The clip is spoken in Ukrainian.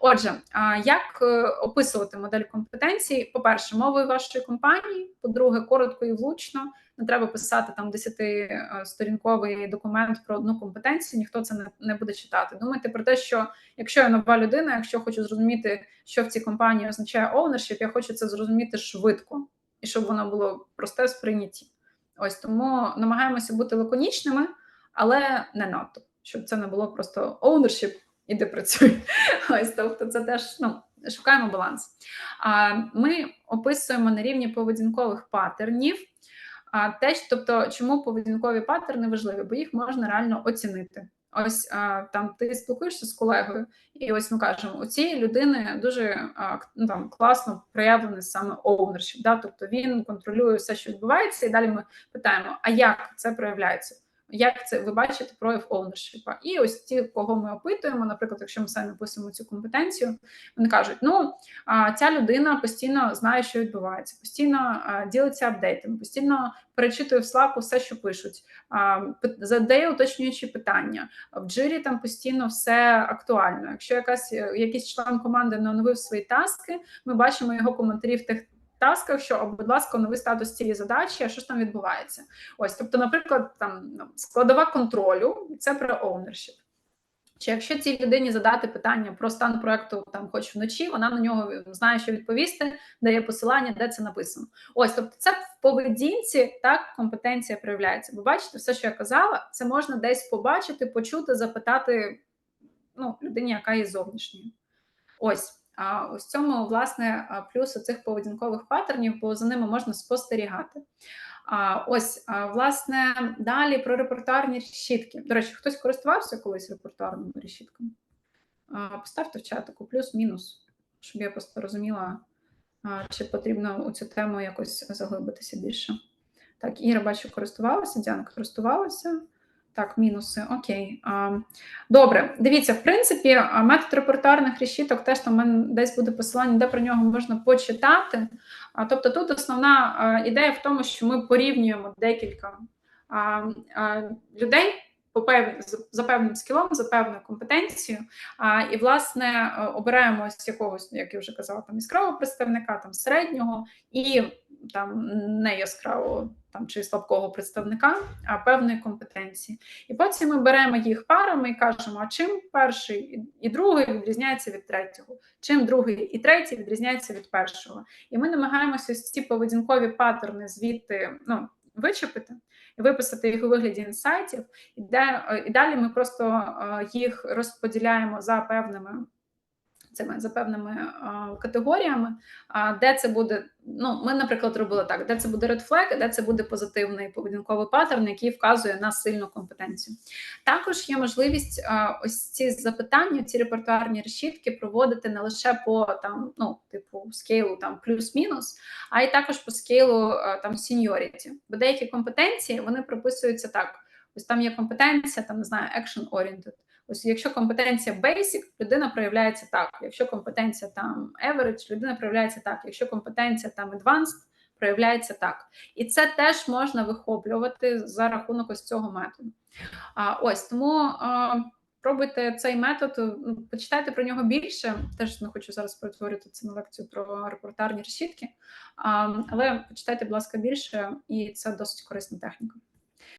Отже, як е, описувати модель компетенцій? По-перше, мовою вашої компанії, по-друге, коротко і влучно. Не треба писати там 10-сторінковий е, документ про одну компетенцію, ніхто це не буде читати. Думайте про те, що якщо я нова людина, якщо хочу зрозуміти, що в цій компанії означає ownership, я хочу це зрозуміти швидко і щоб воно було просте в сприйнятті. Ось тому намагаємося бути лаконічними, але не надто, щоб це не було просто ownership, іди працюй. Ось тобто, це теж ну, шукаємо баланс. Ми описуємо на рівні поведінкових паттернів. Те, тобто, чому поведінкові паттерни важливі, бо їх можна реально оцінити. Ось там ти спілкуєшся з колегою, і ось ми кажемо, у цієї людини дуже ну, там класно проявлений саме ownership, да? тобто він контролює все, що відбувається, і далі ми питаємо: а як це проявляється? Як це ви бачите прояв оунершіпа? І ось ті, кого ми опитуємо, наприклад, якщо ми самі описуємо цю компетенцію, вони кажуть: ну ця людина постійно знає, що відбувається, постійно ділиться апдейтами, постійно перечитує в Slack все, що пишуть, задає уточнюючі питання. В джирі там постійно все актуально. Якщо якась якийсь член команди не оновив свої таски, ми бачимо його коментарі в тих тасках, що, будь ласка, новий статус цієї задачі, а що ж там відбувається? Ось, тобто, наприклад, там ну, складова контролю, це про ownership. Чи якщо цій людині задати питання про стан проекту там, хоч вночі, вона на нього знає, що відповісти, дає посилання, де це написано. Ось, тобто, це в поведінці так компетенція проявляється. Бо бачите, все, що я казала, це можна десь побачити, почути, запитати ну, людині, яка є зовнішньою. Ось. Ось цьому власне плюс цих поведінкових паттернів, бо за ними можна спостерігати. Ось власне далі про репортарні решітки. До речі, хтось користувався колись репортарними решітками? Поставте в чатику плюс-мінус, щоб я просто розуміла, чи потрібно у цю тему якось заглибитися більше. Так, Іра, бачу, користувалася, Діана користувалася. Так, мінуси, окей. Добре, дивіться, в принципі, метод репортарних решіток теж там мене десь буде посилання, де про нього можна почитати. Тобто, тут основна ідея в тому, що ми порівнюємо декілька людей за певним скілом, за певною компетенцією, і, власне, обираємо з якогось, як я вже казала, там яскравого представника, там середнього і там не яскравого там чи слабкого представника, а певної компетенції. І потім ми беремо їх парами і кажемо, а чим перший і другий відрізняється від третього, чим другий і третій відрізняється від першого. І ми намагаємося ці поведінкові паттерни звідти ну, вичепити. І виписати їх у вигляді інсайтів, і далі ми просто е, їх розподіляємо за певними цими за певними а, категоріями. А де це буде? Ну, ми, наприклад, робили так: де це буде red flag, де це буде позитивний поведінковий паттерн, який вказує на сильну компетенцію. Також є можливість а, ось ці запитання, ці репертуарні решітки проводити не лише по там, ну, типу, скейлу там плюс-мінус, а й також по скейлу там seniority. Бо деякі компетенції вони прописуються так. Ось там є компетенція, там не знаю, action oriented. Ось, якщо компетенція basic, людина проявляється так. Якщо компетенція там average, людина проявляється так. Якщо компетенція там advanced, проявляється так. І це теж можна вихоплювати за рахунок ось цього методу. А, Ось тому. А, Пробуйте цей метод, ну, почитайте про нього більше. Теж не хочу зараз перетворити це на лекцію про репортарні решітки, а, але почитайте, будь ласка, більше, і це досить корисна техніка.